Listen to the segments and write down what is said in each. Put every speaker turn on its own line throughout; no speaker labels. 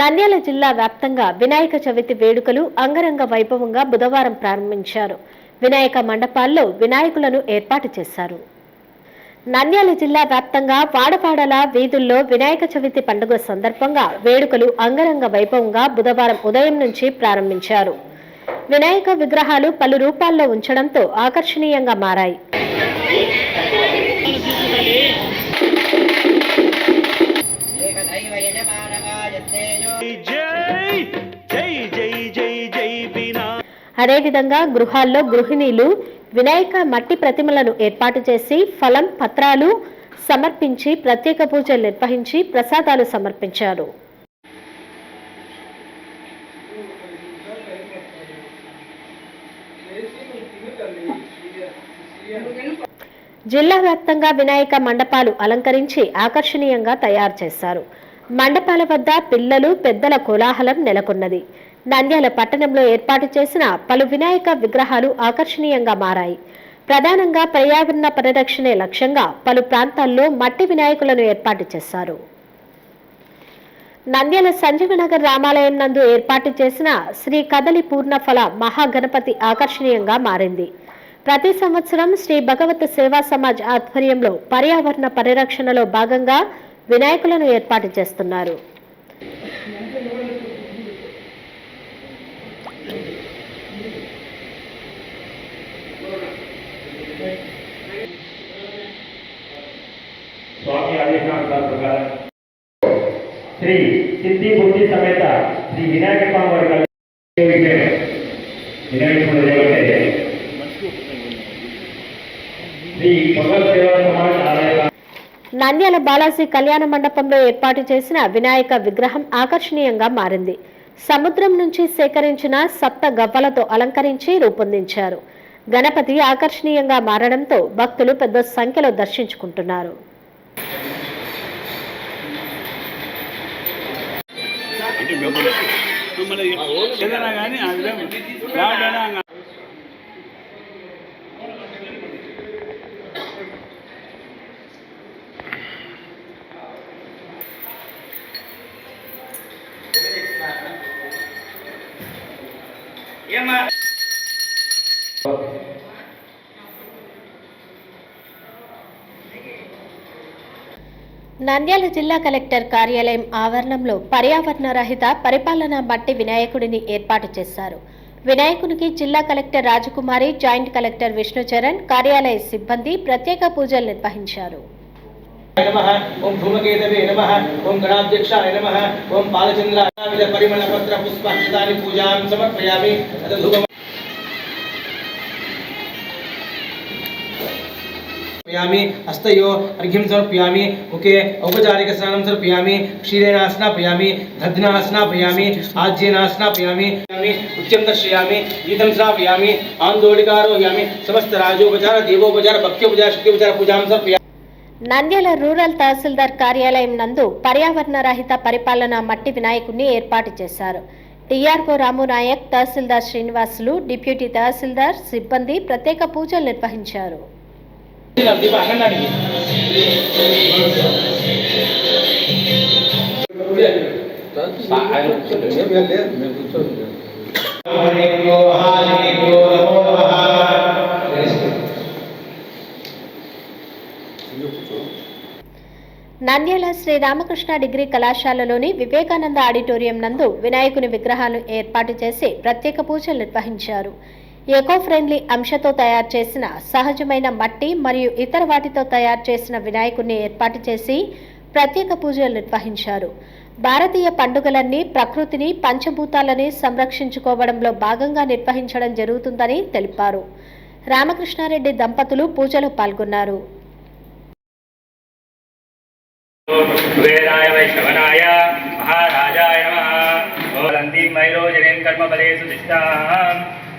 నంద్యాల జిల్లా వ్యాప్తంగా వినాయక చవితి వేడుకలు అంగరంగ వైభవంగా బుధవారం ప్రారంభించారు. వినాయక మండపాల్లో వినాయకులను ఏర్పాటు చేశారు. నంద్యాల జిల్లా వ్యాప్తంగా వాడపాడల వీధుల్లో వినాయక చవితి పండుగ సందర్భంగా వేడుకలు అంగరంగ వైభవంగా బుధవారం ఉదయం నుంచి ప్రారంభించారు. వినాయక విగ్రహాలు పలు రూపాల్లో ఉంచడంతో ఆకర్షణీయంగా మారాయి.
జై జై జై జై జై వినా
అదేవిధంగా గృహాల్లో గృహిణీలు వినాయక మట్టి ప్రతిమలను ఏర్పాటు చేసి ఫలం పత్రాలు సమర్పించి ప్రత్యేక పూజలు నిర్వహించి ప్రసాదాలు సమర్పించారు జిల్లా వ్యాప్తంగా వినాయక మండపాలు అలంకరించి ఆకర్షణీయంగా తయారు చేశారు మండపాల వద్ద పిల్లలు పెద్దల కోలాహలం నెలకొన్నది. నంద్యాల పట్టణంలో ఏర్పాటు చేసిన పలు వినాయక విగ్రహాలు ఆకర్షణీయంగా మారాయి. ప్రధానంగా పర్యావరణ పరిరక్షణే లక్ష్యంగా పలు ప్రాంతాల్లో మట్టి వినాయకులను ఏర్పాటు చేశారు. నంద్యాల సంజీవనగర్ రామాలయం నందు ఏర్పాటు చేసిన శ్రీ కదలి పూర్ణఫల మహాగణపతి ఆకర్షణీయంగా మారింది. ప్రతి సంవత్సరం శ్రీ భగవత్ సేవా సమాజ్ ఆధ్వర్యంలో పర్యావరణ పరిరక్షణలో భాగంగా వినాయకులను ఏర్పాటు చేస్తున్నారు.
స్వామి ఆదేశానుసార ప్రకారం శ్రీ సిద్ధి బుద్ధి సమేత శ్రీ వినాయక స్వామి వారి వినాయకుడు శ్రీ భగవత్ దేవాలయం
నంద్యాల బాలాజీ కళ్యాణ మండపంలో ఏర్పాటు చేసిన వినాయక విగ్రహం ఆకర్షణీయంగా మారింది. సముద్రం నుంచి సేకరించిన సప్త గవ్వలతో అలంకరించి రూపొందించారు. గణపతి ఆకర్షణీయంగా మారడంతో భక్తులు పెద్ద సంఖ్యలో దర్శించుకుంటున్నారు.
అంటే
నంద్యాల జిల్లా కలెక్టర్ కార్యాలయం ఆవరణంలో పర్యావరణ రహిత పరిపాలన బట్టి వినాయకుడిని ఏర్పాటు చేశారు. వినాయకునికి జిల్లా collector Rajakumari joint collector Vishnucharan కార్యాలయ సిబ్బంది ప్రత్యేక పూజలు నిర్వహించారు.
समर्पयामि हस्तयो अर्घ्यं समर्पयामि मुखे औपचारिकस्नानं समर्पयामि क्षीरेण स्नापयामि दध्ना स्नापयामि आज्येन स्नापयामि उच्चं दर्शयामि गीतं श्रावयामि आन्दोलिकारोहयामि समस्त राजोपचार देवोपचार भक्त्योपचार शक्त्योपचार पूजां समर्पयामि
నంద్యాల రూరల్ తహసీల్దార్ కార్యాలయం నందు పర్యావరణ రహిత పరిపాలన మట్టి వినాయకుడిని ఏర్పాటు చేశారు టీఆర్ఓ రాము నాయక్ తహసీల్దార్ శ్రీనివాసులు డిప్యూటీ తహసీల్దార్ సిబ్బంది ప్రత్యేక పూజలు నిర్వహించారు
దీప అఖండానికి
నంద్యాల శ్రీ రామకృష్ణ డిగ్రీ కళాశాలలోని వివేకానంద ఆడిటోరియం నందు వినాయకుని విగ్రహాలు ఏర్పాటు చేసి ప్రత్యేక పూజలు నిర్వహించారు. ఎకో ఫ్రెండ్లీ అంశతో తయారు చేసిన సహజమైన మట్టి మరియు ఇతర వాటితో తయారు చేసిన వినాయకుడిని ఏర్పాటు చేసి ప్రత్యేక పూజలు నిర్వహించారు. భారతీయ పండుగలన్నీ ప్రకృతిని పంచభూతాలని సంరక్షించుకోవడంలో భాగంగా నిర్వహించడం జరుగుతుందని తెలిపారు. రామకృష్ణారెడ్డి దంపతులు పూజలు పాల్గొన్నారు.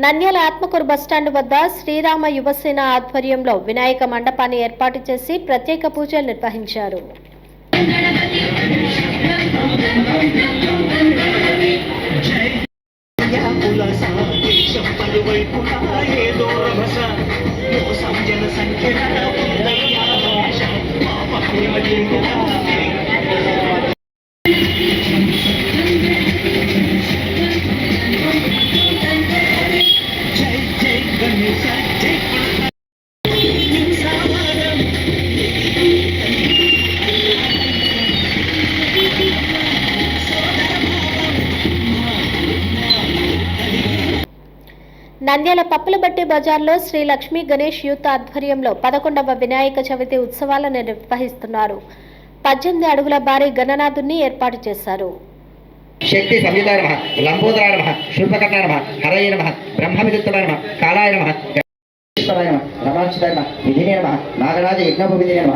నంద్యాల ఆత్మకూరు బస్టాండ్ వద్ద శ్రీరామ యువసేన ఆధ్వర్యంలో వినాయక మండపాన్ని ఏర్పాటు చేసి ప్రత్యేక పూజలు నిర్వహించారు. నంద్యాల పప్పులబట్టి బజార్లో శ్రీ లక్ష్మీ గణేష్ యూత్ ఆధ్వర్యంలో పదకొండవ వినాయక చవితి ఉత్సవాలను నిర్వహిస్తున్నారు. పద్దెనిమిది అడుగుల భారీ గణనాథుని ఏర్పాటు చేశారు.
శక్తి సంయుతాయ నమ లంబోదరాయ నమ నమ హరయ నమ కాళాయ నమ విధినే నమ నాగరాజ యజ్ఞోపవిధినే నమ.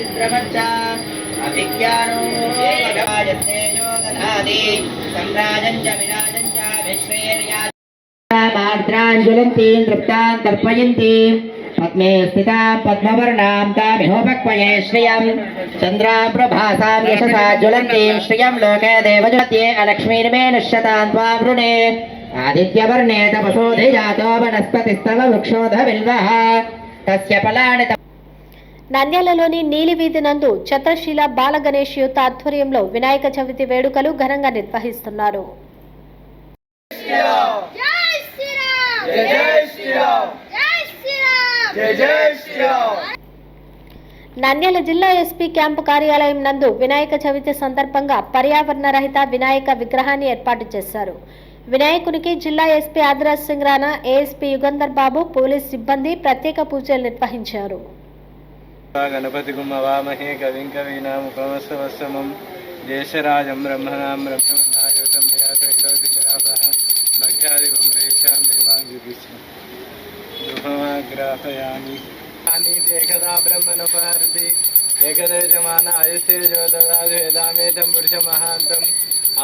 చిత్రమచ్చ विज्ञानो भगवायस्तेजो दधाति सम्राजम् च विराजम् च विश्वेर्या मार्द्राञ्जुलन्तीं नृप्तां तर्पयन्तीं पद्मे स्थितां पद्मवर्णां तामिहोपक्वये श्रियं चन्द्राप्रभासां यशसा ज्वलन्तीं श्रियं लोके देवज्योत्ये अलक्ष्मीर्मे निश्यतां त्वा वृणे आदित्यवर्णे तपसोधिजातो वनस्पतिस्तव वृक्षोधबिल्वः तस्य फलानि
నంద్యాలలోని నీలివీధి నందు చత్రశీల బాలగణేష్ యూత్ ఆధ్వర్యంలో వినాయక చవితి వేడుకలు ఘనంగా నిర్వహిస్తున్నారు. నంద్యాల జిల్లా ఎస్పీ క్యాంపు కార్యాలయం నందు వినాయక చవితి సందర్భంగా పర్యావరణ రహిత వినాయక విగ్రహాన్ని ఏర్పాటు చేశారు. వినాయకునికి జిల్లా SP Adiraj Singh Rana ASP Yugandhar Babu police సిబ్బంది ప్రత్యేక పూజలు నిర్వహించారు.
గణపతి వామహే కవిం కవీనాముపమస్వమం దేశరాజం బ్రహ్మణాం బ్రహ్మణాయుతం భక్త్యాదికం ప్రేక్షాం దేవాంగిపిస్తాం గృహమాగ్రాపయామి ఏకదా బ్రహ్మణోపారతి ఏకదేశమాన ఆయుష్ేజో దదాదు వేదామేతం పురుషమహాంతం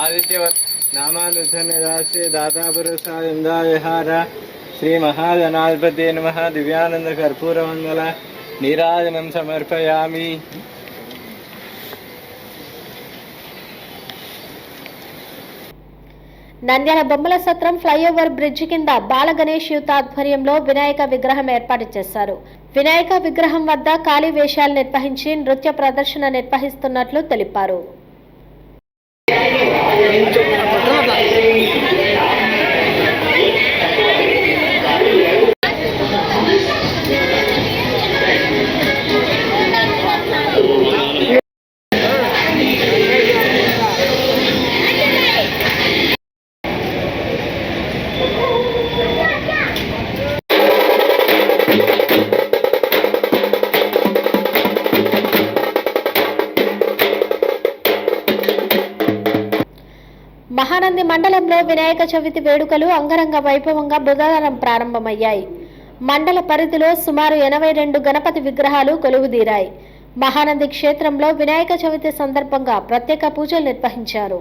ఆదిత్యవ నామానుసన్నిదాస్య దాతాపురసాయందావిహార శ్రీ మహాజనాధిపతి నమ. దివ్యానంద కర్పూరమంగళ నీరాజనం సమర్పయామి.
నంద్యాల బొమ్మల సత్రం ఫ్లైఓవర్ బ్రిడ్జి కింద బాల గణేష్ యూత్ ఆధ్వర్యంలో వినాయక విగ్రహం ఏర్పాటు చేశారు. వినాయక విగ్రహం వద్ద ఖాళీ వేషాలు నిర్వహించి నృత్య ప్రదర్శన నిర్వహిస్తున్నట్లు తెలిపారు. మహానంది మండలంలో వినాయక చవితి వేడుకలు అంగరంగ వైభవంగా బుధవారం ప్రారంభమయ్యాయి. మండల పరిధిలో సుమారు ఎనభై రెండు గణపతి విగ్రహాలు కొలువుదీరాయి. మహానంది క్షేత్రంలో వినాయక చవితి సందర్భంగా ప్రత్యేక పూజలు నిర్వహించారు.